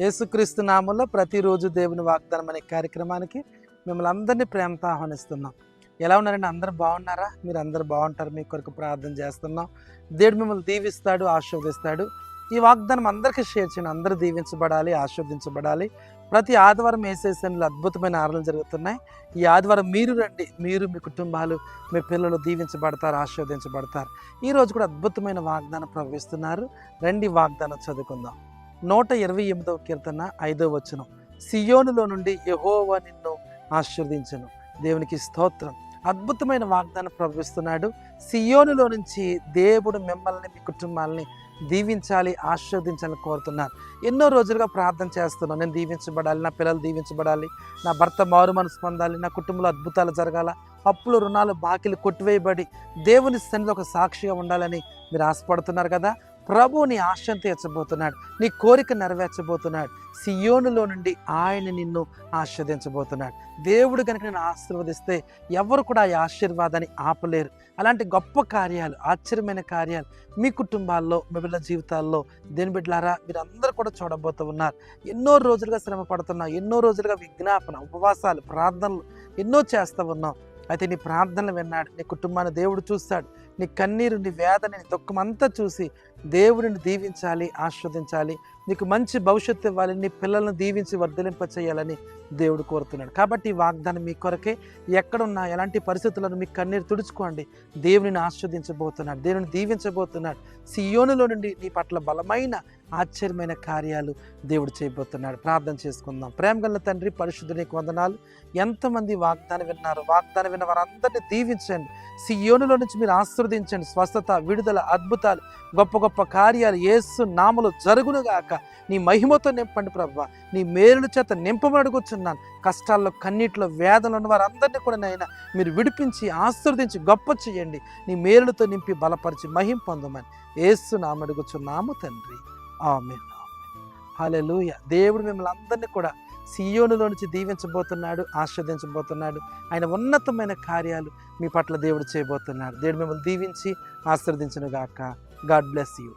యేసుక్రీస్తు నామంలో ప్రతిరోజు దేవుని వాగ్దానం అనే కార్యక్రమానికి మిమ్మల్ని అందరినీ ప్రేమతో ఆహ్వానిస్తున్నాం. ఎలా ఉన్నారండి? అందరు బాగున్నారా? మీరు అందరు బాగుంటారు. మీ కొరకు ప్రార్థన చేస్తున్నాం. దేవుడు మిమ్మల్ని దీవిస్తాడు ఆశీర్వదిస్తాడు. ఈ వాగ్దానం అందరికీ షేర్ చేయండి. అందరూ దీవించబడాలి ఆశీర్వదించబడాలి. ప్రతి ఆదివారం వేసేసన్లు అద్భుతమైన ఆరాధనలు జరుగుతున్నాయి. ఈ ఆదివారం మీరు రండి. మీరు మీ కుటుంబాలు మీ పిల్లలు దీవించబడతారు ఆశీర్వదించబడతారు. ఈరోజు కూడా అద్భుతమైన వాగ్దానం ప్రవహిస్తున్నారు. రండి వాగ్దానం చదువుకుందాం. నూట ఇరవై ఎనిమిదవ కీర్తన ఐదవ వచనం. సియోనులో నుండి యహోవా నిన్ను ఆశీర్వదించను. దేవునికి స్తోత్రం. అద్భుతమైన వాగ్దానం ప్రవహిస్తున్నాడు. సియోనులో నుంచి దేవుడు మిమ్మల్ని మీ కుటుంబాలని దీవించాలి ఆశీర్వదించాలని కోరుతున్నారు. ఎన్నో రోజులుగా ప్రార్థన చేస్తున్నాను. నేను దీవించబడాలి నా పిల్లలు దీవించబడాలి నా భర్త మారు మనసు పొందాలి నా కుటుంబంలో అద్భుతాలు జరగాల అప్పులు రుణాలు బాకీలు కొట్టివేయబడి దేవుని సన్నిధి ఒక సాక్షిగా ఉండాలని మీరు ఆశపడుతున్నారు కదా? ప్రభు నీ ఆశను తీర్చబోతున్నాడు నీ కోరిక నెరవేర్చబోతున్నాడు. సియోనులో నుండి ఆయన నిన్ను ఆశీర్వదించబోతున్నాడు. దేవుడు కనుక నేను ఆశీర్వదిస్తే ఎవరు కూడా ఈ ఆశీర్వాదాన్ని ఆపలేరు. అలాంటి గొప్ప కార్యాలు ఆశ్చర్యమైన కార్యాలు మీ కుటుంబాల్లో మీ బిడ్డల జీవితాల్లో దేని బిడ్డలారా మీరందరూ కూడా చూడబోతూ ఉన్నారు. ఎన్నో రోజులుగా శ్రమ పడుతున్నాం ఎన్నో రోజులుగా విజ్ఞాపన ఉపవాసాలు ప్రార్థనలు ఎన్నో చేస్తూ ఉన్నాం. అయితే నీ ప్రార్థనలు విన్నాడు నీ కుటుంబాన్ని దేవుడు చూస్తాడు. నీ కన్నీరు నీ వేదన నీ దుఃఖం అంతా చూసి దేవుడిని దీవించాలి ఆస్వాదించాలి. నీకు మంచి భవిష్యత్తు ఇవ్వాలని నీ పిల్లల్ని దీవించి వర్ధలింప చేయాలని దేవుడు కోరుతున్నాడు. కాబట్టి ఈ వాగ్దానం మీ కొరకే. ఎక్కడున్నా ఎలాంటి పరిస్థితులను మీ కన్నీరు తుడుచుకోండి. దేవునిని ఆస్వాదించబోతున్నాడు దేవుని దీవించబోతున్నాడు. సియోనులో నుండి నీ పట్ల బలమైన ఆశ్చర్యమైన కార్యాలు దేవుడు చేయబోతున్నాడు. ప్రార్థన చేసుకుందాం. ప్రేమ గల తండ్రి పరిశుద్ధునికి వందనాలు. ఎంతమంది వాగ్దానం విన్నారు? వాగ్దానం విన్న వారందరినీ దీవించండి. సియోనులో నుంచి మీరు ఆస్వాదించండి స్వస్థత విడుదల అద్భుతాలు గొప్ప గొప్ప కార్యాలు ఏసు నామలు జరుగునుగాక నీ మహిమతో నింపండి ప్రభు. నీ మేలుల చేత నింపమని కష్టాల్లో కన్నీటిలో వేదనలు ఉన్న వారందరినీ కూడా నాయన మీరు విడిపించి ఆశీర్వదించి గొప్ప చేయండి. నీ మేలులతో నింపి బలపరిచి మహిం పొందమని ఏసు నామడుగుచున్నాము తండ్రి. ఆమె హల్లెలూయ. దేవుడు మిమ్మల్ని అందరినీ కూడా సియోనులో నుంచి దీవించబోతున్నాడు ఆస్వాదించబోతున్నాడు ఆయన ఉన్నతమైన కార్యాలు మీ పట్ల దేవుడు చేయబోతున్నాడు. దేవుడు మిమ్మల్ని దీవించి ఆశీర్వదించును గాక గాడ్ బ్లెస్ యూ.